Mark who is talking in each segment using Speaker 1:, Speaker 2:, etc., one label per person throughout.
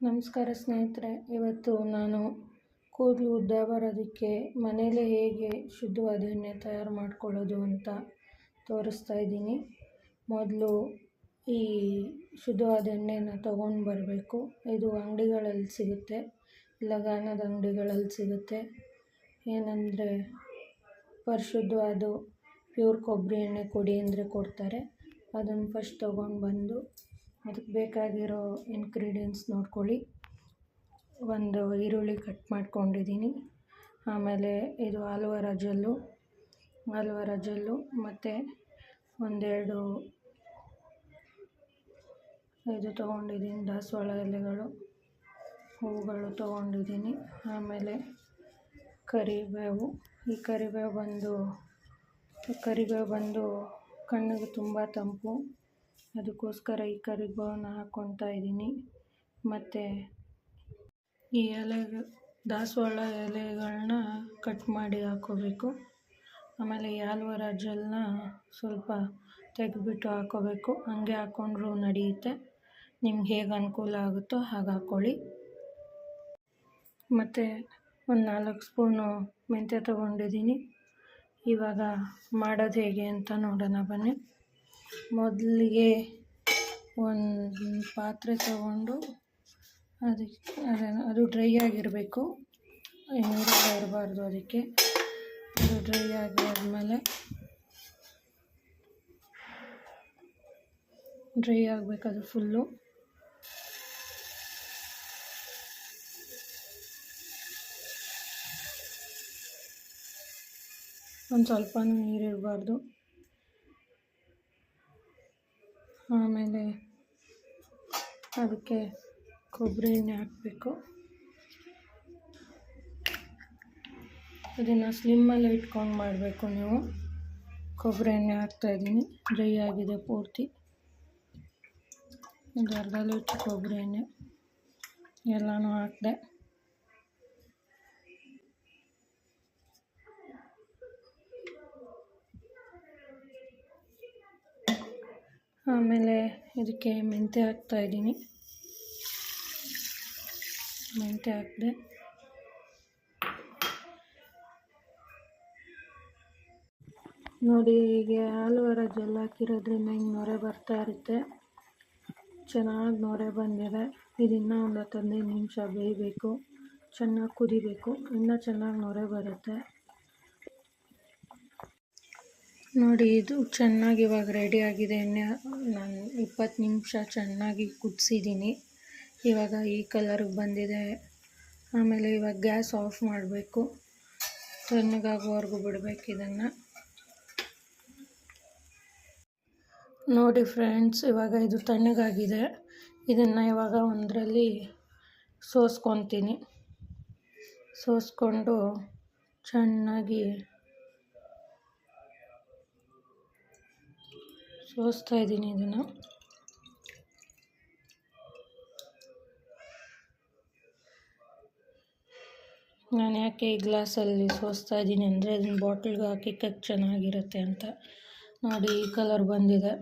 Speaker 1: ನಮಸ್ಕಾರ ಸ್ನೇಹಿತರೆ, ಇವತ್ತು ನಾನು ಕೂದಲು ಉದ್ದ ಬರೋದಕ್ಕೆ ಮನೇಲೇ ಹೇಗೆ ಶುದ್ಧವಾದ ಎಣ್ಣೆ ತಯಾರು ಮಾಡ್ಕೊಳ್ಳೋದು ಅಂತ ತೋರಿಸ್ತಾ ಇದ್ದೀನಿ. ಮೊದಲು ಈ ಶುದ್ಧವಾದ ಎಣ್ಣೆನ ತೊಗೊಂಡು ಬರಬೇಕು. ಇದು ಅಂಗಡಿಗಳಲ್ಲಿ ಸಿಗುತ್ತೆ ಇಲ್ಲ ಗಾಣದ ಅಂಗಡಿಗಳಲ್ಲಿ ಸಿಗುತ್ತೆ. ಏನಂದರೆ, ಪರಿಶುದ್ಧವಾದ ಪ್ಯೂರ್ ಕೊಬ್ಬರಿ ಎಣ್ಣೆ ಕೊಡಿ ಅಂದರೆ ಕೊಡ್ತಾರೆ. ಅದನ್ನು ಫಸ್ಟ್ ತೊಗೊಂಡು ಬಂದು ಅದಕ್ಕೆ ಬೇಕಾಗಿರೋ ಇನ್ಗ್ರೀಡಿಯೆಂಟ್ಸ್ ನೋಡ್ಕೊಳ್ಳಿ. ಒಂದು ಈರುಳ್ಳಿ ಕಟ್ ಮಾಡ್ಕೊಂಡಿದ್ದೀನಿ. ಆಮೇಲೆ ಇದು ಆಲುವರ ಜೆಲ್ಲು. ಆಲುವರ ಜೆಲ್ಲು ಮತ್ತು ಒಂದೆರಡು ಇದು ತೊಗೊಂಡಿದ್ದೀನಿ, ದಾಸವಾಳ ಎಲೆಗಳು. ಹೂವುಗಳು ತೊಗೊಂಡಿದ್ದೀನಿ. ಆಮೇಲೆ ಕರಿಬೇವು. ಈ ಕರಿಬೇವು ಬಂದು ಕರಿಬೇವು ಬಂದು ಕಣ್ಣಿಗೆ ತುಂಬ ತಂಪು. ಅದಕ್ಕೋಸ್ಕರ ಈ ಕರಿಬೇವನ್ನ ಹಾಕ್ಕೊತಾ ಇದ್ದೀನಿ. ಮತ್ತು ಈ ಎಲೆ, ದಾಸವಾಳ ಎಲೆಗಳನ್ನ ಕಟ್ ಮಾಡಿ ಹಾಕೋಬೇಕು. ಆಮೇಲೆ ಈ ಆಲ್ವರ ಜೆಲ್ನ ಸ್ವಲ್ಪ ತೆಗೆದ್ಬಿಟ್ಟು ಹಾಕ್ಕೋಬೇಕು ಹಂಗೆ ಹಾಕ್ಕೊಂಡ್ರೂ ನಡೆಯುತ್ತೆ. ನಿಮ್ಗೆ ಹೇಗೆ ಅನುಕೂಲ ಆಗುತ್ತೋ ಹಾಗೆ ಹಾಕ್ಕೊಳ್ಳಿ ಮತ್ತು ಒಂದು ನಾಲ್ಕು ಸ್ಪೂನು ಮೆಂತ್ಯ ತೊಗೊಂಡಿದ್ದೀನಿ. ಇವಾಗ ಮಾಡೋದು ಹೇಗೆ ಅಂತ ನೋಡೋಣ ಬನ್ನಿ. ಮೊದಲಿಗೆ ಒಂದು ಪಾತ್ರೆ ತಗೊಂಡು ಅದಕ್ಕೆ ಅದು ಡ್ರೈ ಆಗಿರಬೇಕು. ನೀರು ಇರಬಾರ್ದು ಅದಕ್ಕೆ. ಅದು ಡ್ರೈ ಆಗಾದ್ಮೇಲೆ ಡ್ರೈ ಆಗಬೇಕು ಅದು ಫುಲ್ಲು ಒಂದು ನೀರು ನೀರಿರಬಾರ್ದು ಆಮೇಲೆ ಅದಕ್ಕೆ ಕೊಬ್ಬರಿ ಎಣ್ಣೆ ಹಾಕಬೇಕು. ಅದನ್ನು ಸ್ಲಿಮ್ಮಲ್ಲಿ ಇಟ್ಕೊಂಡು ಮಾಡಬೇಕು ನೀವು. ಕೊಬ್ಬರಿ ಎಣ್ಣೆ ಹಾಕ್ತಾಯಿದ್ದೀನಿ ಡ್ರೈ ಆಗಿದೆ ಪೂರ್ತಿ. ಒಂದು ಅರ್ಧ ಲೀಟ್ರ್ ಕೊಬ್ಬರಿ ಎಣ್ಣೆ ಎಲ್ಲನೂ ಹಾಕಿದೆ. ಆಮೇಲೆ ಇದಕ್ಕೆ ಮೆಂತ್ಯ ಹಾಕ್ತಾಯಿದ್ದೀನಿ ಮೆಂತ್ಯ ಹಾಕಿದೆ. ನೋಡಿ, ಹೀಗೆ ಆಲೂವೆರಾ ಜೆಲ್ ಹಾಕಿರೋದ್ರಿಂದ ಹಿಂಗೆ ನೊರೆ ಬರ್ತಾ ಇರುತ್ತೆ. ಚೆನ್ನಾಗಿ ನೊರೆ ಬಂದಿದೆ. ಇದನ್ನು ಒಂದು ಹತ್ತು ಹದಿನೈದು ನಿಮಿಷ ಬೇಯಬೇಕು. ಚೆನ್ನಾಗಿ ಕುದಿಬೇಕು. ಇನ್ನೂ ಚೆನ್ನಾಗಿ ನೊರೆ ಬರುತ್ತೆ. ನೋಡಿ, ಇದು ಚೆನ್ನಾಗಿ ಇವಾಗ ರೆಡಿ ಆಗಿದೆ. ಎಣ್ಣೆ, ನಾನು ಇಪ್ಪತ್ತು ನಿಮಿಷ ಚೆನ್ನಾಗಿ ಕುದಿಸಿದ್ದೀನಿ ಇವಾಗ ಈ ಕಲರ್ಗೆ ಬಂದಿದೆ. ಆಮೇಲೆ ಇವಾಗ ಗ್ಯಾಸ್ ಆಫ್ ಮಾಡಬೇಕು. ತಣ್ಣಗಾಗುವವರೆಗೂ ಬಿಡಬೇಕು ಇದನ್ನು. ನೋಡಿ ಫ್ರೆಂಡ್ಸ್ ಇವಾಗ ಇದು ತಣ್ಣಗಾಗಿದೆ. ಇದನ್ನು ಇವಾಗ ಒಂದರಲ್ಲಿ ಸೋಸ್ಕೊತೀನಿ. ಸೋಸ್ಕೊಂಡು ಚೆನ್ನಾಗಿ ಸೋಸ್ತಾ ಇದ್ದೀನಿ ಇದನ್ನು. ನಾನು ಯಾಕೆ ಈ ಗ್ಲಾಸಲ್ಲಿ ಸೋಸ್ತಾ ಇದ್ದೀನಿ ಅಂದರೆ ಅದನ್ನ ಬಾಟ್ಲಿಗೆ ಹಾಕಿಕ್ಕಕ್ಕೆ ಚೆನ್ನಾಗಿರುತ್ತೆ ಅಂತ. ನೋಡಿ, ಈ ಕಲರ್ ಬಂದಿದೆ.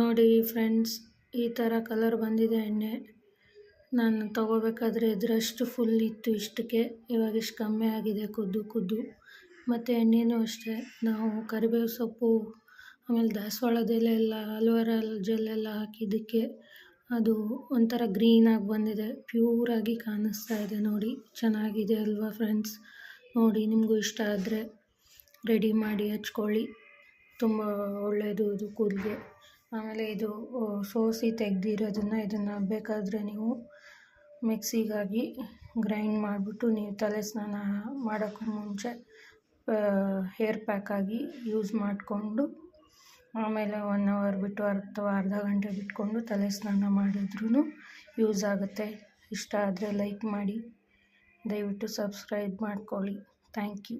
Speaker 1: ನೋಡಿ ಫ್ರೆಂಡ್ಸ್, ಈ ಥರ ಕಲರ್ ಬಂದಿದೆ ಎಣ್ಣೆ. ನಾನು ತಗೋಬೇಕಾದ್ರೆ ಇದರಷ್ಟು ಫುಲ್ ಇತ್ತು ಇಷ್ಟಕ್ಕೆ. ಇವಾಗ ಇಷ್ಟು ಕಮ್ಮಿ ಆಗಿದೆ, ಕುದ್ದು ಕುದ್ದು. ಮತ್ತು ಎಣ್ಣೆನೂ ಅಷ್ಟೇ. ನಾವು ಕರಿಬೇವು ಸೊಪ್ಪು, ಆಮೇಲೆ ದಾಸವಾಳದ ಎಲೆ ಎಲ್ಲ, ಅಲೋವೆರಾ ಜೆಲ್ ಎಲ್ಲ ಹಾಕಿದ್ದಕ್ಕೆ ಅದು ಒಂಥರ ಗ್ರೀನಾಗಿ ಬಂದಿದೆ. ಪ್ಯೂರಾಗಿ ಕಾಣಿಸ್ತಾ ಇದೆ ನೋಡಿ. ಚೆನ್ನಾಗಿದೆ ಅಲ್ವಾ ಫ್ರೆಂಡ್ಸ್? ನೋಡಿ, ನಿಮಗೂ ಇಷ್ಟ ಆದರೆ ರೆಡಿ ಮಾಡಿ ಹಚ್ಕೊಳ್ಳಿ. ತುಂಬ ಒಳ್ಳೆಯದು ಇದು ಕೂದಲಿಗೆ. ಆಮೇಲೆ ಇದು ಸೋಸಿ ತೆಗೆದಿರೋದನ್ನು ಇದನ್ನು ಬೇಕಾದರೆ ನೀವು ಮಿಕ್ಸಿಗಾಗಿ ಗ್ರೈಂಡ್ ಮಾಡಿಬಿಟ್ಟು ನೀವು ತಲೆ ಸ್ನಾನ ಮಾಡೋಕ್ಕೂ ಮುಂಚೆ ಹೇರ್ ಪ್ಯಾಕಾಗಿ ಯೂಸ್ ಮಾಡಿಕೊಂಡು ಆಮೇಲೆ ಒನ್ ಅವರ್ ಬಿಟ್ಟು ಅಥವಾ ಅರ್ಧ ಗಂಟೆ ಬಿಟ್ಕೊಂಡು ತಲೆ ಸ್ನಾನ ಮಾಡಿದ್ರೂ ಯೂಸ್ ಆಗುತ್ತೆ. ಇಷ್ಟ ಆದರೆ ಲೈಕ್ ಮಾಡಿ. ದಯವಿಟ್ಟು ಸಬ್ಸ್ಕ್ರೈಬ್ ಮಾಡ್ಕೊಳ್ಳಿ. Thank you